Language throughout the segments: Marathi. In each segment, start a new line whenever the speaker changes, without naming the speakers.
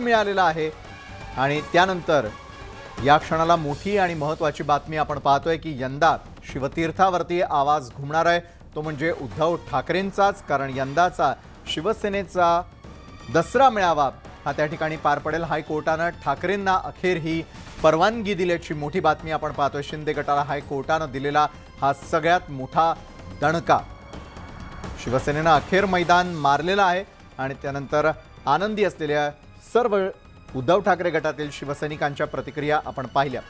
मिळालेला आहे. आणि त्यानंतर या क्षणाला मोठी आणि महत्वाची बातमी आपण पाहतोय की यंदा शिवतीर्थावरती आवाज घुमणार आहे. तो म्हणजे उद्धव ठाकरेंचाच कारण यंदाचा शिवसेनेचा दसरा मेळावा हा त्या ठिकाणी पार पडेल. हायकोर्टानं ठाकरेंना अखेर ही परवानगी दिल्याची मोठी बातमी आपण पाहतोय. शिंदे गटाला हायकोर्टानं दिलेला हा सगळ्यात मोठा दणका. शिवसेनेनं अखेर मैदान मारलेलं आहे आणि त्यानंतर आनंदी असलेल्या सर्व उद्धव ठाकरे गटातील शिवसैनिकांच्या प्रतिक्रिया आपण पाहिल्या.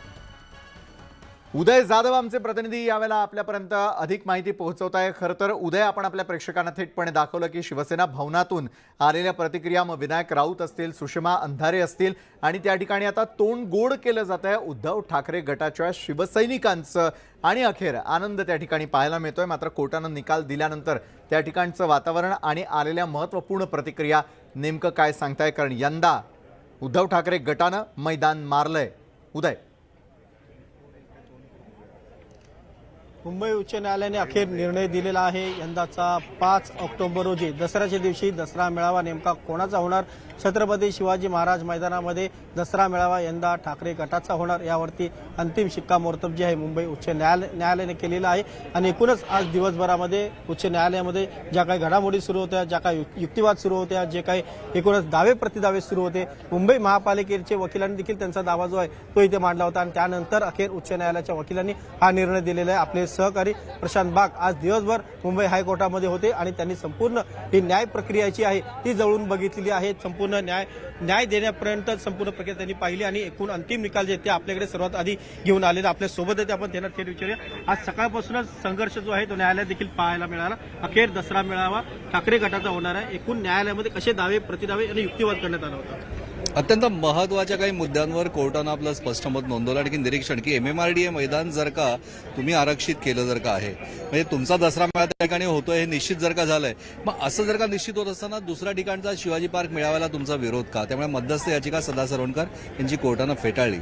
उदय जाधव आमचे प्रतिनिधी यावेळेला आपल्यापर्यंत अधिक माहिती पोहोचवत आहे. खरं तर उदय आपण आपल्या प्रेक्षकांना थेटपणे दाखवलं की शिवसेना भवनातून आलेल्या प्रतिक्रिया मग विनायक राऊत असतील सुषमा अंधारे असतील आणि त्या ठिकाणी आता तोंड गोड केलं जात आहे. उद्धव ठाकरे गटाच्या शिवसैनिकांचं आणि अखेर आनंद त्या ठिकाणी पाहायला मिळतोय. मात्र कोर्टानं निकाल दिल्यानंतर त्या ठिकाणचं वातावरण आणि आलेल्या महत्त्वपूर्ण प्रतिक्रिया नेमकं काय सांगताय? कारण यंदा उद्धव ठाकरे गटानं मैदान मारलंय. उदय.
मुंबई उच्च न्यायालयाने अखेर निर्णय दिलेला आहे. यंदाचा पाच ऑक्टोबर रोजी दसऱ्याच्या दिवशी दसरा मेळावा नेमका कोणाचा होणार? छत्रपती शिवाजी महाराज मैदानामध्ये दसरा मेळावा यंदा ठाकरे गटाचा होणार. यावरती अंतिम शिक्कामोर्तब जे आहे मुंबई उच्च न्यायालय न्यायालयाने केलेलं आहे. आणि एकूणच आज दिवसभरामध्ये उच्च न्यायालयामध्ये ज्या काही घडामोडी सुरू होत्या ज्या काही युक्तिवाद सुरू होत्या जे काही एकूणच दावे प्रतिदावे सुरू होते मुंबई महापालिकेचे वकिलांनी देखील त्यांचा दावा जो आहे तो इथे मांडला होता. आणि त्यानंतर अखेर उच्च न्यायालयाच्या वकिलांनी हा निर्णय दिलेला आहे. आपले सहकारी प्रशांत बाग आज दिवसभर मुंबई हायकोर्टामध्ये होते आणि त्यांनी संपूर्ण ही न्याय प्रक्रिया जी आहे ती जवळून बघितलेली आहे. संपूर्ण न्याय न्याय देण्यापर्यंत संपूर्ण प्रक्रिया त्यांनी पाहिली आणि एकूण अंतिम निकाल जे ते आपल्याकडे सर्वात आधी घेऊन आलेले. आपल्यासोबत ते आपण त्यांना थेट विचारूया. आज सकाळपासूनच संघर्ष जो आहे तो न्यायालयात देखील पाहायला मिळाला. अखेर दसरा मेळावा ठाकरे गटाचा होणार आहे. एकूण न्यायालयामध्ये कसे दावे प्रतिदावे आणि युक्तिवाद करण्यात आला होता?
अत्यंत महत्त्वाच्या काही मुद्द्यांवर कोर्टानं आपलं स्पष्ट मत नोंदवलं. आणि की निरीक्षण की एमएमआरडीए मैदान जर का तुम्ही आरक्षित केलं जर का आहे म्हणजे तुमचा दसरा मेळा त्या ठिकाणी होतोय हे निश्चित जर का झालंय मग असं जर का निश्चित होत असताना दुसऱ्या ठिकाणचा शिवाजी पार्क मिळावायला तुमचा विरोध का? त्यामुळे मध्यस्थ याचिका सदा सरवणकर यांची कोर्टानं फेटाळली.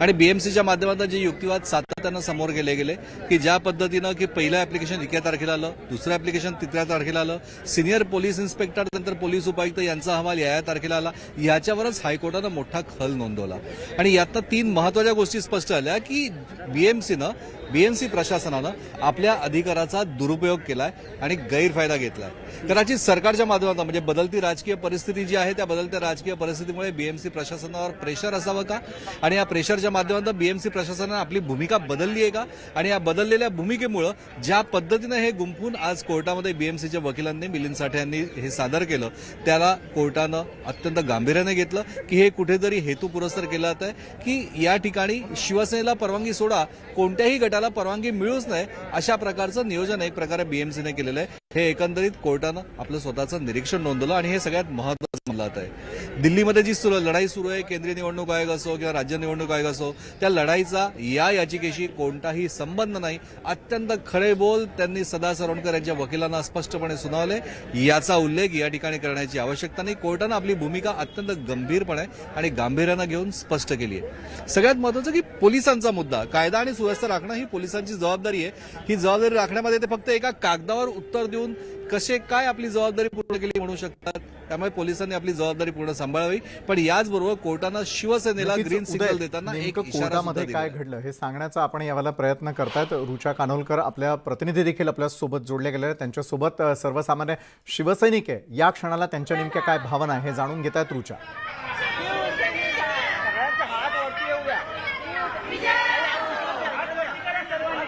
आणि बीएमसीच्या माध्यमातून जे युक्तिवाद सातत्यानं समोर गेले गेले की ज्या पद्धतीनं की पहिलं ऍप्लिकेशन इक्या तारखेला आलं दुसरं ऍप्लिकेशन तिसऱ्या तारखेला आलं सिनियर पोलीस इन्स्पेक्टर नंतर पोलीस उपायुक्त यांचा अहवाल या या तारखेला आला याच्यावरच हायकोर्टानं मोठा खल नोंदवला. आणि यातनं तीन महत्त्वाच्या गोष्टी स्पष्ट झाल्या की बीएमसीनं बीएमसी प्रशासनानं आपल्या अधिकाराचा दुरुपयोग केलाय आणि गैरफायदा घेतलाय. कदाचित सरकारच्या माध्यमातून म्हणजे बदलती राजकीय परिस्थिती जी आहे त्या बदलत्या राजकीय परिस्थितीमुळे बीएमसी प्रशासनावर प्रेशर असावं का? आणि या प्रेशरच्या माध्यमातून बीएमसी प्रशासनानं आपली भूमिका बदलली आहे का? आणि या बदललेल्या भूमिकेमुळं ज्या पद्धतीनं हे गुंफून आज कोर्टामध्ये बीएमसीच्या वकिलांनी मिलिंद साठे यांनी हे सादर केलं त्याला कोर्टानं अत्यंत गांभीर्याने घेतलं. की हे कुठेतरी हेतू पुरस्तर केलं जात आहे की या ठिकाणी शिवसेनेला परवानगी सोडा कोणत्याही गटाला परवानगी मिळूच नाही अशा प्रकारचं नियोजन एक प्रकारे बीएमसीने केलेलं आहे. हे एकंदरीत कोर्टानं आपलं स्वतःचं निरीक्षण नोंदवलं आणि हे सगळ्यात महत्वाचं म्हणलं आहे. दिल्लीमध्ये जी सुरू लढाई सुरू आहे केंद्रीय निवडणूक आयोग असो किंवा राज्य निवडणूक आयोग असो त्या लढाईचा या याचिकेशी कोणताही संबंध नाही. अत्यंत खरे बोल त्यांनी सदा सरवणकर यांच्या वकिलांना स्पष्टपणे सुनावले. याचा उल्लेख या ठिकाणी करण्याची आवश्यकता नाही. कोर्टानं आपली भूमिका अत्यंत गंभीरपणे आणि गांभीर्यानं घेऊन स्पष्ट केली आहे. सगळ्यात महत्वाचं की पोलिसांचा मुद्दा. कायदा आणि सुव्यवस्था राखणं ही पोलिसांची जबाबदारी आहे. ही जबाबदारी राखण्यामध्ये ते फक्त एका कागदावर उत्तर देऊन कसे काय आपली जबाबदारी पूर्ण केली म्हणू शकतात? त्यामुळे पोलिसांनी आपली जबाबदारी पूर्ण सांभाळावी. पण याचबरोबर कोर्टानं शिवसेनेला ग्रीन सिग्नल देताना एक
कोर्टामध्ये. काय घडलं हे सांगण्याचा आपण यावेळेला प्रयत्न करतायत. रुचा कानोलकर आपल्या प्रतिनिधी देखील आपल्यासोबत जोडले गेले आहेत. त्यांच्यासोबत सर्वसामान्य शिवसैनिक आहे या क्षणाला त्यांच्या नेमक्या काय भावना आहे हे जाणून घेत आहेत रुचा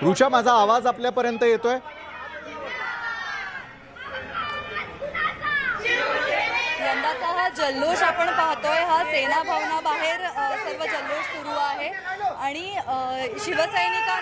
रुचा माझा आवाज आपल्यापर्यंत येतोय
यंदाचा हा जल्लोष आपण पाहतोय. हा सेना भवनाबाहेर सर्व जल्लोष सुरू आहे. आणि शिवसैनिका